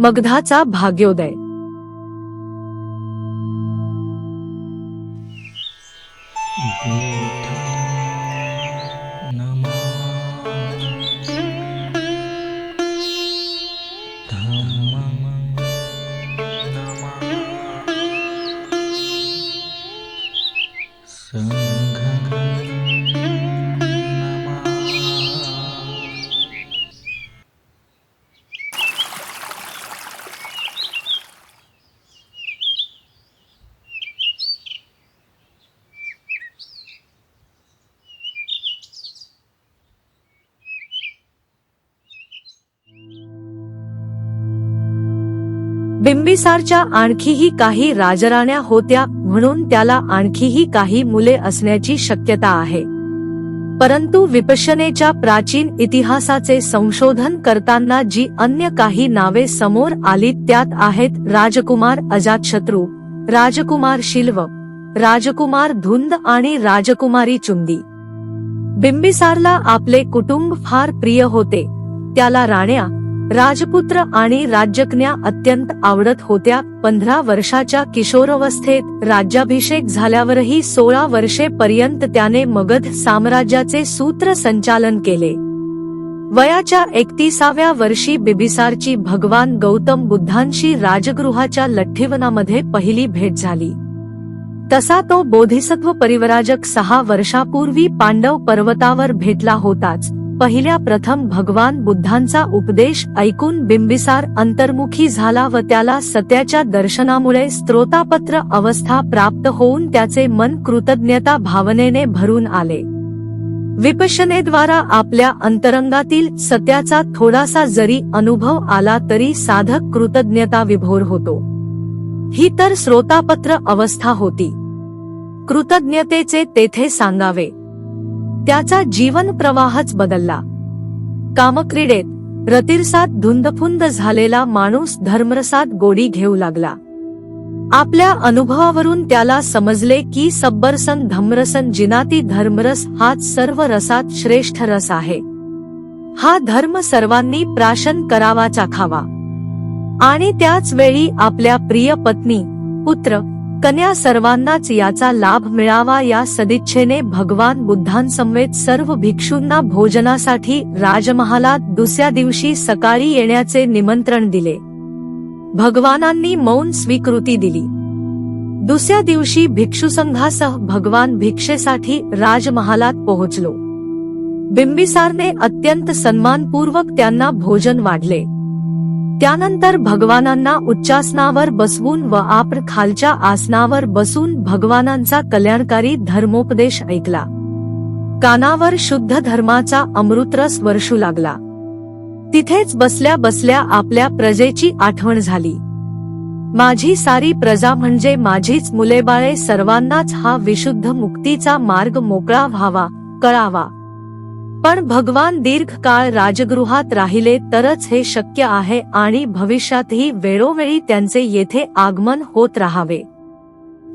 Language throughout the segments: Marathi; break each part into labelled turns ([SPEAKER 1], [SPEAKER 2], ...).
[SPEAKER 1] मगधाचा भाग्योदय बिंबिसारच्या आणखीही काही राजराण्या होत्या म्हणून त्याला आणखीही काही मुले असण्याची शक्यता आहे. परंतु विपश्यनेच्या प्राचीन इतिहासाचे संशोधन करताना जी अन्य काही नावे समोर आली त्यात आहेत राजकुमार अजातशत्रू राजकुमार शिल्व राजकुमार धुंद आणि राजकुमारी चुंदी. बिंबिसारला आपले कुटुंब फार प्रिय होते त्याला राण्या राजपुत्र आणि राज्यकन्या अत्यंत आवडत होत्या. पंधरा वर्षाच्या किशोरावस्थेत राज्याभिषेक झाल्यावरही सोळा वर्षे पर्यंत त्याने मगध साम्राज्याचे सूत्रसंचालन केले. वयाच्या एकतीसाव्या वर्षी बिबिसारची भगवान गौतम बुद्धांशी राजगृहाच्या लठ्ठीवनामध्ये पहिली भेट झाली. तसा तो बोधिसत्व परिवराजक सहा वर्षापूर्वी पांडव पर्वतावर भेटला होताच. पहिल्या प्रथम भगवान बुद्धांचा उपदेश ऐकून बिंबिसार अंतर्मुखी झाला व त्याला सत्याच्या दर्शनामुळे स्त्रोतापत्र अवस्था प्राप्त होऊन त्याचे मन कृतज्ञता भावनेने भरून आले. विपशनेद्वारा आपल्या अंतरंगातील सत्याचा थोडासा जरी अनुभव आला तरी साधक कृतज्ञता विभोर होतो. ही तर श्रोतापत्र अवस्था होती. कृतज्ञतेचे तेथे सांगावे. त्याचा जीवन प्रवाहच बदलला. कामक्रीडेत रतिरसात धुंदफुंद झालेला माणूस धर्मरसात गोडी घेऊ लागला. आपल्या अनुभवावरून त्याला समजले की सब्बरसन धम्रसन जिनाती धर्मरस हाच सर्व रसात श्रेष्ठ रस आहे. हा धर्म सर्वांनी प्राशन करावाचा खावा. आणि त्याच वेळी आपल्या प्रिय पत्नी पुत्र कन्या सर्वांनाच याचा लाभ मिळावा या सदिच्छेने भगवान बुद्धांसमवेत सर्व भिक्षूंना भोजनासाठी राजमहालात दुसऱ्या दिवशी सकाळी येण्याचे निमंत्रण दिले. भगवानांनी मौन स्वीकृती दिली. दुसऱ्या दिवशी भिक्षुसंघासह भगवान भिक्षेसाठी राजमहालात पोहोचलो. बिंबिसारने अत्यंत सन्मानपूर्वक त्यांना भोजन वाढले. त्यानंतर भगवानांना उच्चासनावर बसवून व आपण खालच्या आसनावर बसून भगवानांचा कल्याणकारी धर्मोपदेश ऐकला. कानावर शुद्ध धर्माचा अमृतरस वर्षू लागला. तिथेच बसल्या बसल्या आपल्या प्रजेची आठवण झाली. माझी सारी प्रजा म्हणजे माझीच मुलेबाळे सर्वांनाच हा विशुद्ध मुक्तीचा मार्ग मोकळा व्हावा कळावा. पण भगवान दीर्घकाळ राजगृहात राहिले तरच हे शक्य आहे आणि भविष्यातही वेळोवेळी त्यांचे येथे आगमन होत राहावे.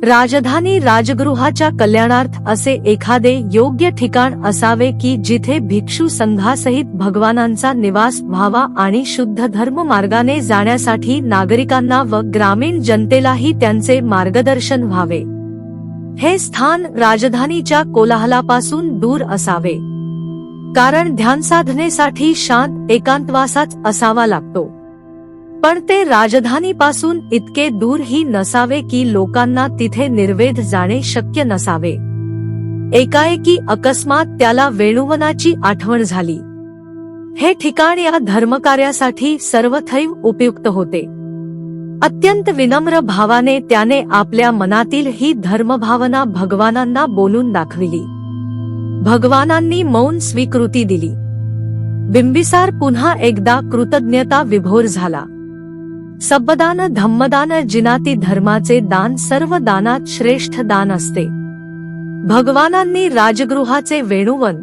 [SPEAKER 1] राजधानी राजगृहाच्या कल्याणार्थ असे एखादे योग्य ठिकाण असावे की जिथे भिक्षू संघासहित भगवानांचा निवास व्हावा आणि शुद्ध धर्म मार्गाने जाण्यासाठी नागरिकांना व ग्रामीण जनतेलाही त्यांचे मार्गदर्शन व्हावे. हे स्थान राजधानीच्या कोलाहलापासून दूर असावे. कारण ध्यान साधनेसाठी शांत एकांतवासाच असावा लागतो. पण ते राजधानीपासून इतके दूरही नसावे की लोकांना तिथे निर्वेध जाणे शक्य नसावे. एकाएकी अकस्मात त्याला वेणुवनाची आठवण झाली. हे ठिकाण या धर्मकार्यासाठी सर्वथैव उपयुक्त होते. अत्यंत विनम्र भावाने त्याने आपल्या मनातील ही धर्मभावना भगवानांना बोलून दाखविली. भगवानांनी मौन स्वीकृती दिली. बिंबिसार पुन्हा एकदा कृतज्ञता विभोर झाला. सबदान धम्मदान जिनाती धर्माचे दान सर्व दानात श्रेष्ठ दान असते. भगवानांनी राजगृहाचे वेणुवन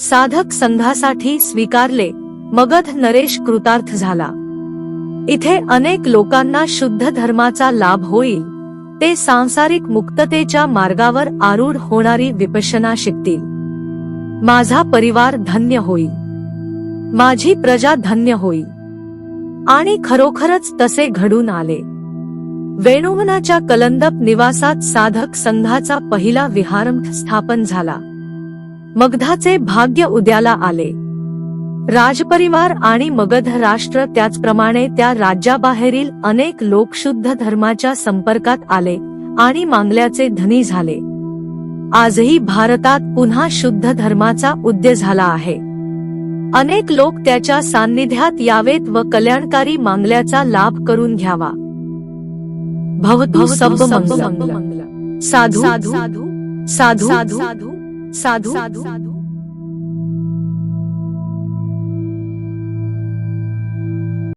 [SPEAKER 1] साधक संघासाठी स्वीकारले मगध नरेश कृतार्थ झाला. इथे अनेक लोकांना शुद्ध धर्माचा लाभ होईल ते सांसारिक मुक्ततेच्या मार्गावर आरूढ होणारी विपशना शिकतील. माझा परिवार धन्य होईल. माझी प्रजा धन्य होईल. आणि खरोखरच तसे घडून आले. वेणुवनाच्या कलंदप निवासात साधक संघाचा पहिला विहारंभ स्थापन झाला. मगधाचे भाग्य उद्याला आले. राजपरिवार आणि मगध राष्ट्र त्याचप्रमाणे त्या राज्याबाहेरील अनेक लोक शुद्ध धर्माच्या संपर्कात आले आणि मांगल्याचे धनी झाले. आजही भारतात पुन्हा शुद्ध धर्माचा उद्य झाला आहे अनेक लोक त्याच्या सान्निध्यात यावेत व कल्याणकारी मांगल्याचा लाभ करून घ्यावा भवतु सब मंगल साधू साधू साधू साधू साधू साधू